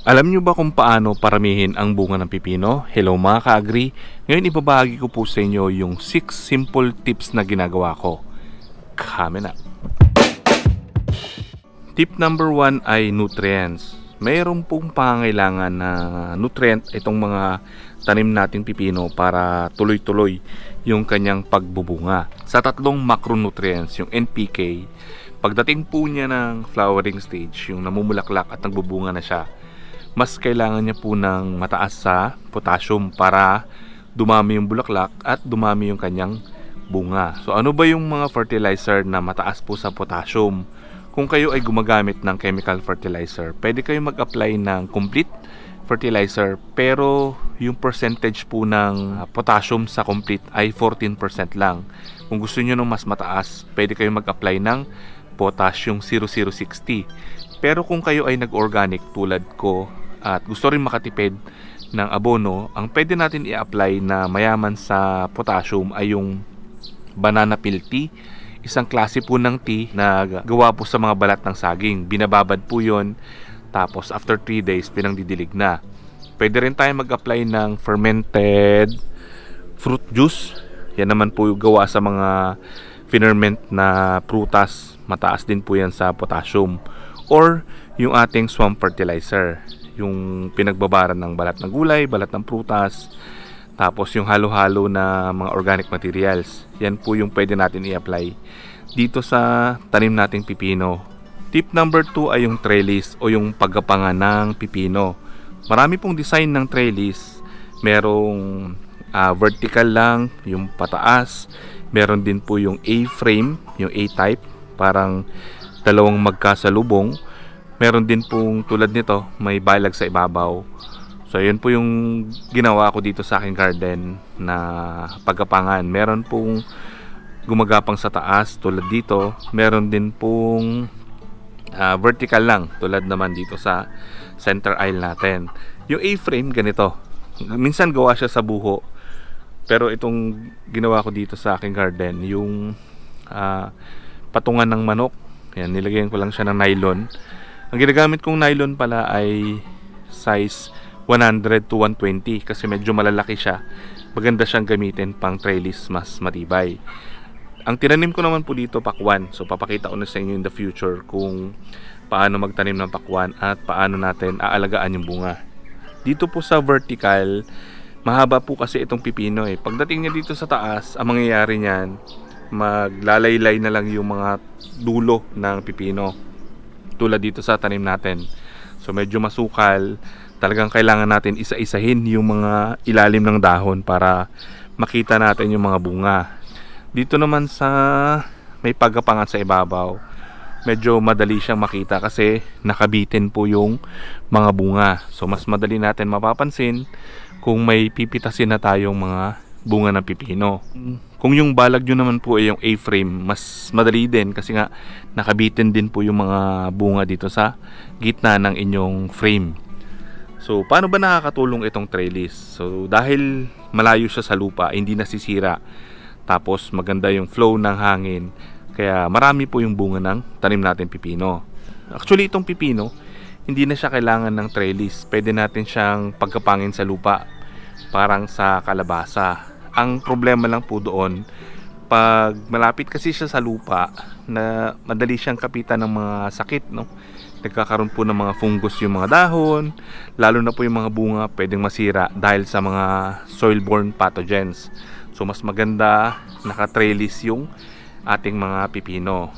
Alam niyo ba kung paano paramihin ang bunga ng pipino? Hello mga ka-agri. Ngayon ibabahagi ko po sa inyo yung 6 simple tips na ginagawa ko. Coming up. Tip number 1 ay nutrients. Mayroon pong pangangailangan na nutrient itong mga tanim nating pipino para tuloy-tuloy yung kanyang pagbubunga. Sa tatlong macronutrients, yung NPK, pagdating po niya ng flowering stage, yung namumulaklak at nagbubunga na siya, mas kailangan niya po ng mataas sa potassium para dumami yung bulaklak at dumami yung kanyang bunga. So ano ba yung mga fertilizer na mataas po sa potassium? Kung kayo ay gumagamit ng chemical fertilizer, pwede kayo mag-apply ng complete fertilizer pero yung percentage po ng ah, potassium sa complete ay 14% lang. Kung gusto niyo ng mas mataas, pwede kayo mag-apply ng potassium 0060. Pero kung kayo ay nag-organic tulad ko at gusto rin makatipid ng abono, ang pwede natin i-apply na mayaman sa potassium ay yung banana peel tea. Isang klase po ng tea na gawa po sa mga balat ng saging. Binababad po yon tapos after 3 days pinangdidilig na. Pwede rin tayo mag-apply ng fermented fruit juice. Yan naman po yung gawa sa mga ferment na prutas. Mataas din po yan sa potassium. Or yung ating swamp fertilizer. Yung pinagbabaran ng balat ng gulay, balat ng prutas. Tapos yung halo-halo na mga organic materials. Yan po yung pwede natin i-apply dito sa tanim nating pipino. Tip number 2 ay yung trellis o yung paggapangan ng pipino. Marami pong design ng trellis. Merong ah, vertical lang, yung pataas. Meron din po yung A-frame, yung A-type, parang dalawang magkasalubong. Meron din pong tulad nito, may balag sa ibabaw. So, yun po yung ginawa ko dito sa aking garden na pagkapangan. Meron pong gumagapang sa taas tulad dito. Meron din pong ah, vertical lang tulad naman dito sa center aisle natin. Yung A-frame ganito. Minsan gawa siya sa buho. Pero itong ginawa ko dito sa aking garden, yung ah, patungan ng manok. Yan, nilagyan ko lang siya ng nylon. Ang ginagamit kong nylon pala ay size 100 to 120 kasi medyo malalaki siya. Maganda siyang gamitin pang trellis mas matibay. Ang tinanim ko naman po dito pakwan. So papakita ko na sa inyo in the future kung paano magtanim ng pakwan at paano natin aalagaan yung bunga. Dito po sa vertical, mahaba po kasi itong pipino eh. Pagdating niya dito sa taas, ang mangyayari niyan, maglalaylay na lang yung mga dulo ng pipino. Tulad dito sa tanim natin. So medyo masukal, talagang kailangan natin isa-isahin yung mga ilalim ng dahon para makita natin yung mga bunga. Dito naman sa may pagkapangan sa ibabaw, medyo madali siyang makita kasi nakabitin po yung mga bunga. So mas madali natin mapapansin kung may pipitasin na tayong mga bunga ng pipino. Kung yung balag nyo naman po ay yung A-frame, mas madali din kasi nga nakabitin din po yung mga bunga dito sa gitna ng inyong frame. So, paano ba nakakatulong itong trellis? So, dahil malayo siya sa lupa, hindi nasisira. Tapos, maganda yung flow ng hangin. Kaya, marami po yung bunga ng tanim natin pipino. Actually, itong pipino, hindi na siya kailangan ng trellis. Pwede natin siyang pagkapangin sa lupa. Parang sa kalabasa. Ang problema lang po doon, pag malapit kasi siya sa lupa, na madali siyang kapitan ng mga sakit, no? nagkakaroon po ng mga fungus yung mga dahon, lalo na po yung mga bunga pwedeng masira dahil sa mga soil-borne pathogens. So mas maganda naka-trellis yung ating mga pipino.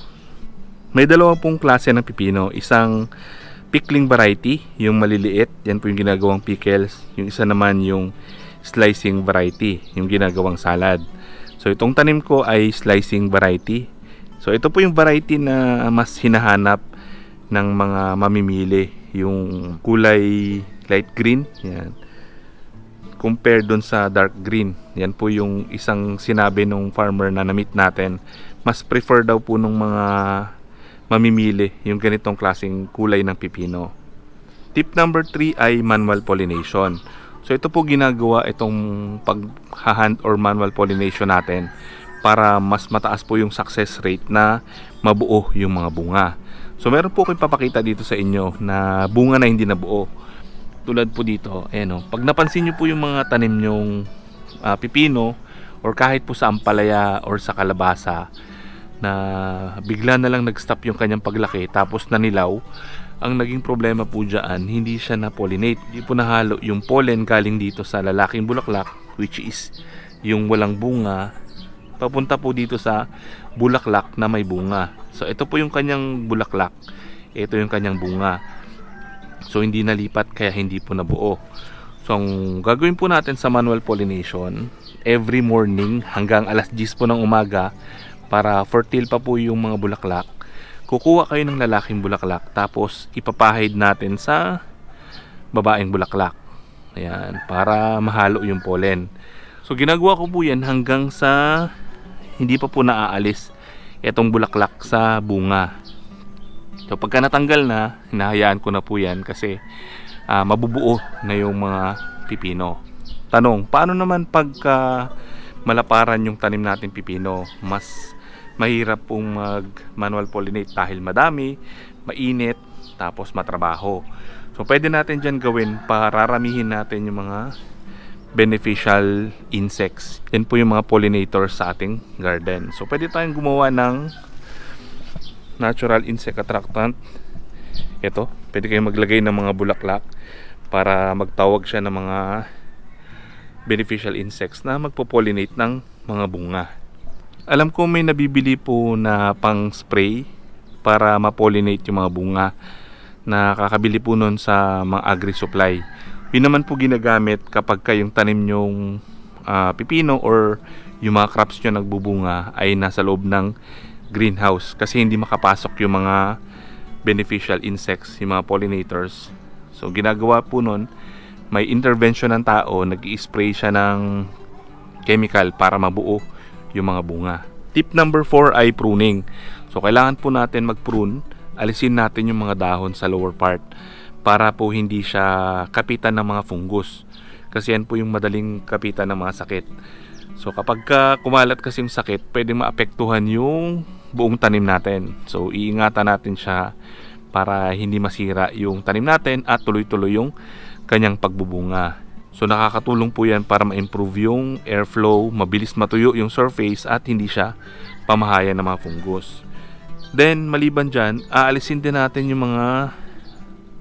May dalawa pong klase ng pipino, isang pickling variety, yung maliliit, yan po yung ginagawang pickles. Yung isa naman yung slicing variety, yung ginagawang salad. So itong tanim ko ay slicing variety. So ito po yung variety na mas hinahanap ng mga mamimili yung kulay light green yan compare dun sa dark green yan po yung isang sinabi nung farmer na na-meet natin mas prefer daw po nung mga mamimili yung ganitong klaseng kulay ng pipino tip number 3 ay manual pollination so ito po ginagawa itong pag-hand or manual pollination natin para mas mataas po yung success rate na mabuo yung mga bunga So meron po akong papakita dito sa inyo na bunga na hindi nabuo. tulad po dito, ayan o, pag napansin nyo po yung mga tanim nyong ah, pipino or kahit po sa ampalaya or sa kalabasa na bigla na lang nag-stop yung kanyang paglaki tapos nanilaw, ang naging problema po dyan, hindi siya na-pollinate. Hindi po nahalo yung pollen galing dito sa lalaking bulaklak, which is yung walang bunga, papunta po dito sa bulaklak na may bunga. So ito po yung kanyang bulaklak, ito yung kanyang bunga. So hindi nalipat kaya hindi po nabuo. So ang gagawin po natin sa manual pollination, every morning hanggang alas 10 po ng umaga para fertile pa po yung mga bulaklak. Kukuha kayo ng lalaking bulaklak tapos ipapahid natin sa babaeng bulaklak. Ayan, para mahalo yung pollen. So ginagawa ko po yan hanggang sa hindi pa po naaalis itong bulaklak sa bunga. So pagka natanggal na, hinahayaan ko na po yan kasi ah, mabubuo na yung mga pipino. Tanong, paano naman pagka malaparan yung tanim natin pipino? Mas mahirap pong mag manual pollinate dahil madami, mainit, tapos matrabaho. So pwede natin dyan gawin pararamihin natin yung mga beneficial insects. Yan po yung mga pollinators sa ating garden. So pwede tayong gumawa ng natural insect attractant. Ito, pwede kayong maglagay ng mga bulaklak para magtawag siya ng mga beneficial insects na magpo-pollinate ng mga bunga. Alam ko may nabibili po na pang spray para ma-pollinate yung mga bunga na kakabili po nun sa mga agri-supply. Yun naman po ginagamit kapag kayong tanim yung ah, pipino or yung mga crops nyo nagbubunga ay nasa loob ng greenhouse kasi hindi makapasok yung mga beneficial insects, yung mga pollinators. So ginagawa po nun, may intervention ng tao, nag spray siya ng chemical para mabuo yung mga bunga. Tip number 4 ay pruning. So kailangan po natin mag-prune, alisin natin yung mga dahon sa lower part para po hindi siya kapitan ng mga fungus. Kasi yan po yung madaling kapitan ng mga sakit. So kapag ka kumalat kasi yung sakit, pwedeng maapektuhan yung buong tanim natin. So iingatan natin siya para hindi masira yung tanim natin at tuloy-tuloy yung kanyang pagbubunga. So nakakatulong po yan para ma-improve yung airflow, mabilis matuyo yung surface at hindi siya pamahayan ng mga fungus. Then maliban dyan, aalisin din natin yung mga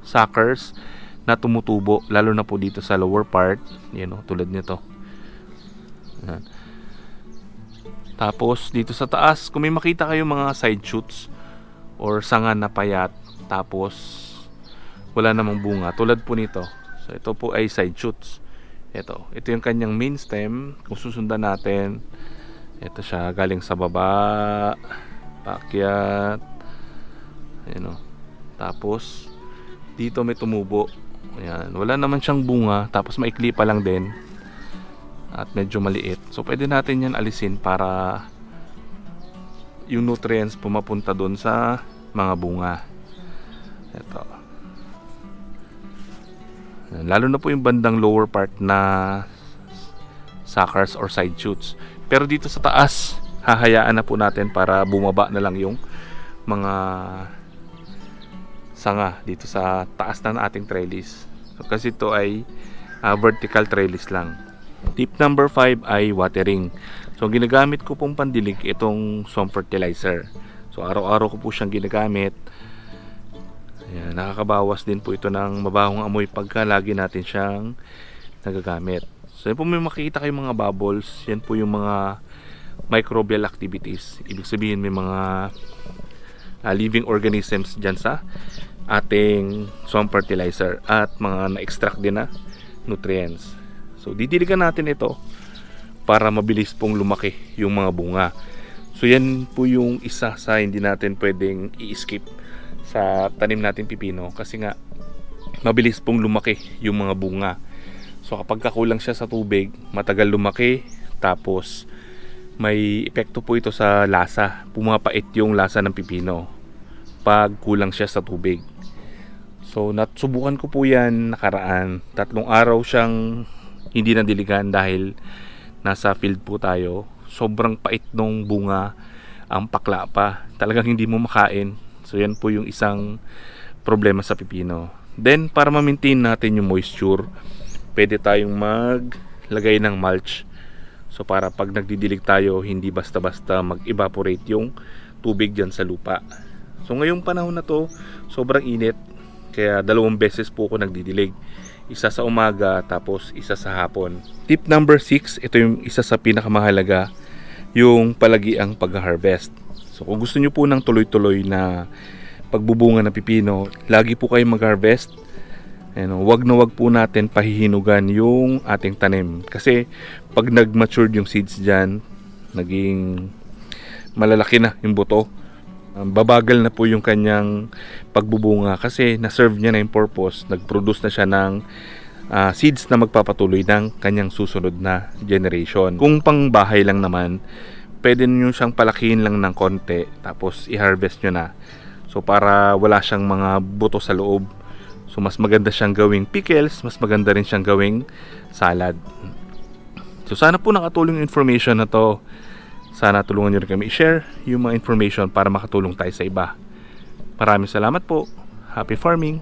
suckers na tumutubo lalo na po dito sa lower part. Yan o, tulad nito. Yan. Tapos dito sa taas, kung may makita kayo mga side shoots or sanga na payat, tapos wala namang bunga, tulad po nito. So ito po ay side shoots. Ito, ito yung kanyang main stem. Kung susundan natin, ito siya galing sa baba, paakyat. Ayan o. Tapos dito may tumubo. Ayan, wala naman siyang bunga, tapos maikli pa lang din at medyo maliit. So pwede natin yan alisin para yung nutrients pumapunta doon sa mga bunga. Ito. Lalo na po yung bandang lower part na suckers or side shoots. Pero dito sa taas, hahayaan na po natin para bumaba na lang yung mga sanga dito sa taas ng ating trellis. So, kasi ito ay ah, vertical trellis lang. Tip number 5 ay watering. So ginagamit ko pong pandilig itong swamp fertilizer. So araw-araw ko po siyang ginagamit. Ayan, nakakabawas din po ito ng mabahong amoy pagka lagi natin siyang nagagamit. So yan po may makikita kayong mga bubbles. Yan po yung mga microbial activities. Ibig sabihin may mga ah, living organisms dyan sa ating swamp fertilizer at mga na-extract din na nutrients. So didiligan natin ito para mabilis pong lumaki yung mga bunga. So yan po yung isa sa hindi natin pwedeng i-skip sa tanim natin pipino kasi nga mabilis pong lumaki yung mga bunga. So kapag kakulang siya sa tubig, matagal lumaki tapos may epekto po ito sa lasa. Pumapait yung lasa ng pipino pag kulang siya sa tubig. So natsubukan ko po yan nakaraan. Tatlong araw siyang hindi nadiligan dahil nasa field po tayo. Sobrang pait nung bunga ang pakla pa. Talagang hindi mo makain. So yan po yung isang problema sa pipino. Then, para ma-maintain natin yung moisture, pwede tayong maglagay ng mulch. So, para pag nagdidilig tayo, hindi basta-basta mag-evaporate yung tubig dyan sa lupa. So, ngayong panahon na to, sobrang init. Kaya dalawang beses po ako nagdidilig. Isa sa umaga, tapos isa sa hapon. Tip number 6, ito yung isa sa pinakamahalaga, yung palagiang pag-harvest. So, kung gusto nyo po ng tuloy-tuloy na pagbubunga ng pipino, lagi po kayong mag-harvest. Ano, wag na wag po natin pahihinugan yung ating tanim. Kasi pag nag-matured yung seeds dyan, naging malalaki na yung buto. Um, babagal na po yung kanyang pagbubunga kasi na-serve niya na yung purpose. Nag-produce na siya ng ah, seeds na magpapatuloy ng kanyang susunod na generation. Kung pang bahay lang naman, pwede nyo siyang palakihin lang ng konti tapos i-harvest nyo na. So para wala siyang mga buto sa loob. So mas maganda siyang gawing pickles, mas maganda rin siyang gawing salad. So sana po nakatulong information na to. Sana tulungan nyo rin kami i-share yung mga information para makatulong tayo sa iba. Maraming salamat po. Happy farming!